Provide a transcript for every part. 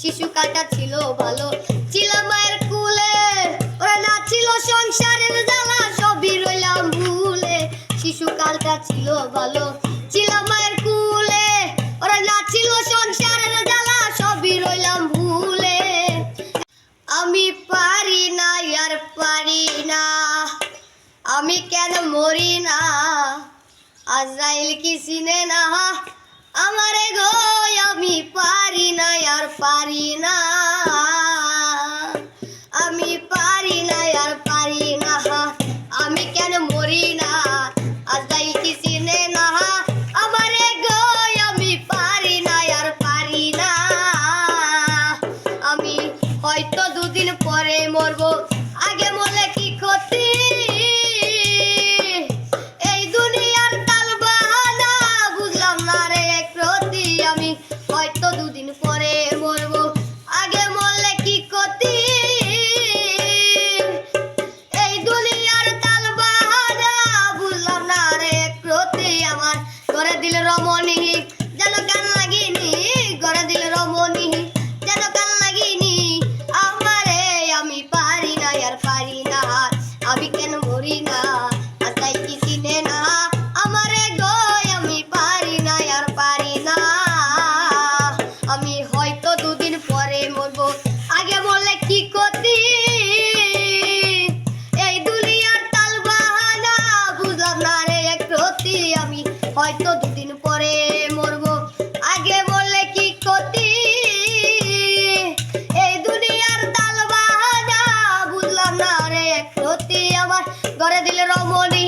শিশুকালটা ছিল ভালো। ছিল মায়ের কুলে, ওরা না ছিল সংসারের জ্বালা, সবই রইলাম ভুলে। শিশুকালটা ছিল ভালো। ছিল মায়ের কুলে, ওরা না ছিল সংসারের জ্বালা, সবই রইলাম ভুলে। আমি পারি না, আর পারি না। আমি কেন মরি না? আজরাইল কি আর পারি না। আমি পারি না আর পারি না। আমি কেন মরি না? আর যাইতে চিনে না? আমারে গো আমি পারি না আর পারি না। আমি হয়তো দুদিন পরে মরবো। আগে মরলে কি ক্ষতি? হয়তো দুদিন পরে মরবো আগে মরলে কি ক্ষতি? এই দুনিয়ার তাল বাহাদা, বুঝলাম না রে প্রতি আমার। করে দিল রমণী, যেন গান লাগিনি করে দিল রমণী, যেন গান লাগিনি। আমারে আমি পারি না, আর পারি না। আমি কেন দিন পরে মরবো? আগে বললে কি ক্ষতি? এই দুনিয়ার তাল বাজা বুঝলাম না রে ক্ষতি আমার। ঘরে দিলে রমণী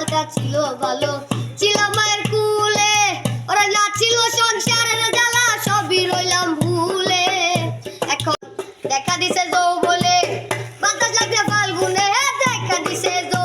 সরকার ছিল ভালো। ছিল মায়ের কুলে, ওরা না ছিল সংসারের জ্বালা, সবই রইলাম ভুলে। এখন দেখা দিছে যৌ বলে বাতাস লাগছে ফাল্গুনে, দেখা দিছে যৌ